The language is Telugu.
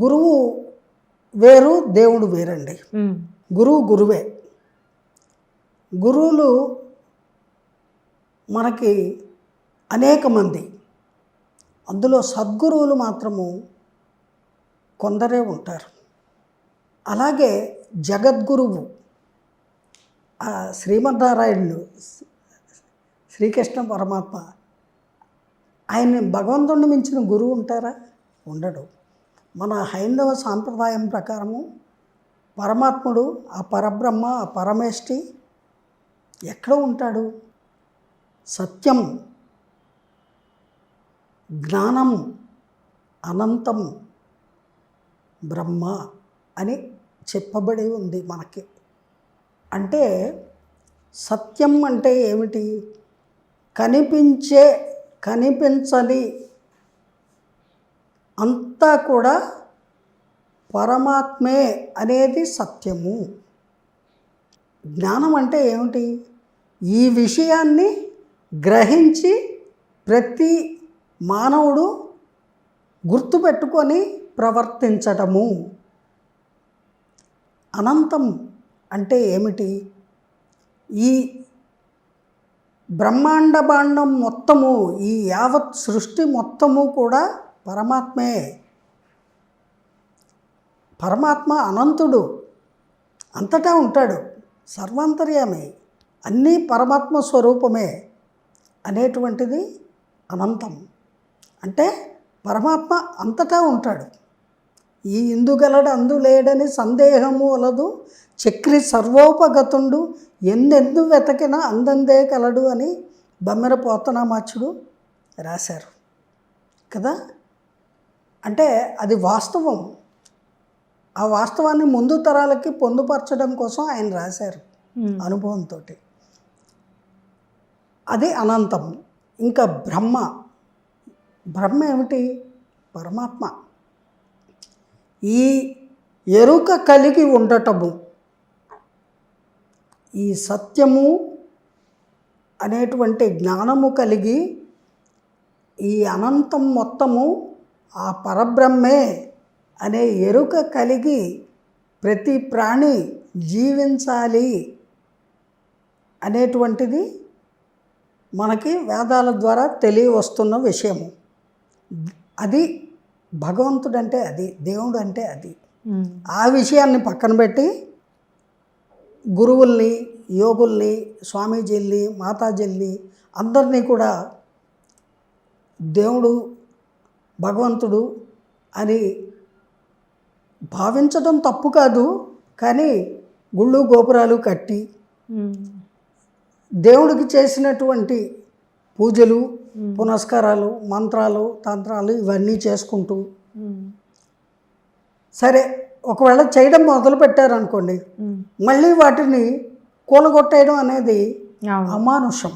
గురువు వేరు దేవుడు వేరండి. గురువు గురువే. గురువులు మనకి అనేక మంది. అందులో సద్గురువులు మాత్రము కొందరే ఉంటారు. అలాగే జగద్గురువు ఆ శ్రీమన్నారాయణులు శ్రీకృష్ణ పరమాత్మ ఆయన భగవంతుడిని మించిన గురువు ఉంటారా? ఉండడు. మన హైందవ సాంప్రదాయం ప్రకారము పరమాత్ముడు ఆ పరబ్రహ్మ ఆ పరమేష్టి ఎక్కడ ఉంటాడు? సత్యం జ్ఞానం అనంతం బ్రహ్మ అని చెప్పబడి ఉంది మనకి. అంటే సత్యం అంటే ఏమిటి? కనిపించే కనిపించని అంతా కూడా పరమాత్మే అనేది సత్యము. జ్ఞానం అంటే ఏమిటి? ఈ విషయాన్ని గ్రహించి ప్రతి మానవుడు గుర్తుపెట్టుకొని ప్రవర్తించటము. అనంతం అంటే ఏమిటి? ఈ బ్రహ్మాండ భాండం మొత్తము ఈ యావత్ సృష్టి మొత్తము కూడా పరమాత్మే. పరమాత్మ అనంతుడు. అంతటా ఉంటాడు. సర్వాంతర్యామి. అన్నీ పరమాత్మ స్వరూపమే అనేటువంటిది అనంతం. అంటే పరమాత్మ అంతటా ఉంటాడు. ఈ ఇందుగలడు అందు లేడని సందేహము వలదు. చక్రి సర్వోపగతుండు. ఎన్నెందు వెతకినా అందందే కలడు అని బమ్మెర పోతనామాచుడు రాశారు. కదా? అంటే అది వాస్తవం. ఆ వాస్తవాన్ని ముందు తరాలకి పొందుపరచడం కోసం ఆయన రాశారు. అనుభవంతో అది అనంతం. ఇంకా బ్రహ్మ. బ్రహ్మ ఏమిటి? పరమాత్మ. ఈ ఎరుక కలిగి ఉండటము. ఈ సత్యము అనేటువంటి జ్ఞానము కలిగి ఈ అనంతం మొత్తము ఆ పరబ్రహ్మే అనే ఎరుక కలిగి ప్రతి ప్రాణి జీవించాలి అనేటువంటిది మనకి వేదాల ద్వారా తెలియవస్తున్న విషయము అది భగవంతుడంటే అది దేవుడు అంటే అది. ఆ విషయాన్ని పక్కన పెట్టి గురువుల్ని యోగుల్ని స్వామీజీల్ని మాతాజీల్ని అందరినీ కూడా దేవుడు భగవంతుడు అని భావించడం తప్పు కాదు కానీ గుళ్ళు గోపురాలు కట్టి. దేవుడికి చేసినటువంటి పూజలు పునస్కారాలు మంత్రాలు తంత్రాలు ఇవన్నీ చేసుకుంటూ. సరే ఒకవేళ చేయడం మొదలు పెట్టారనుకోండి. మళ్ళీ వాటిని కూలగొట్టేయడం అనేది అమానుషం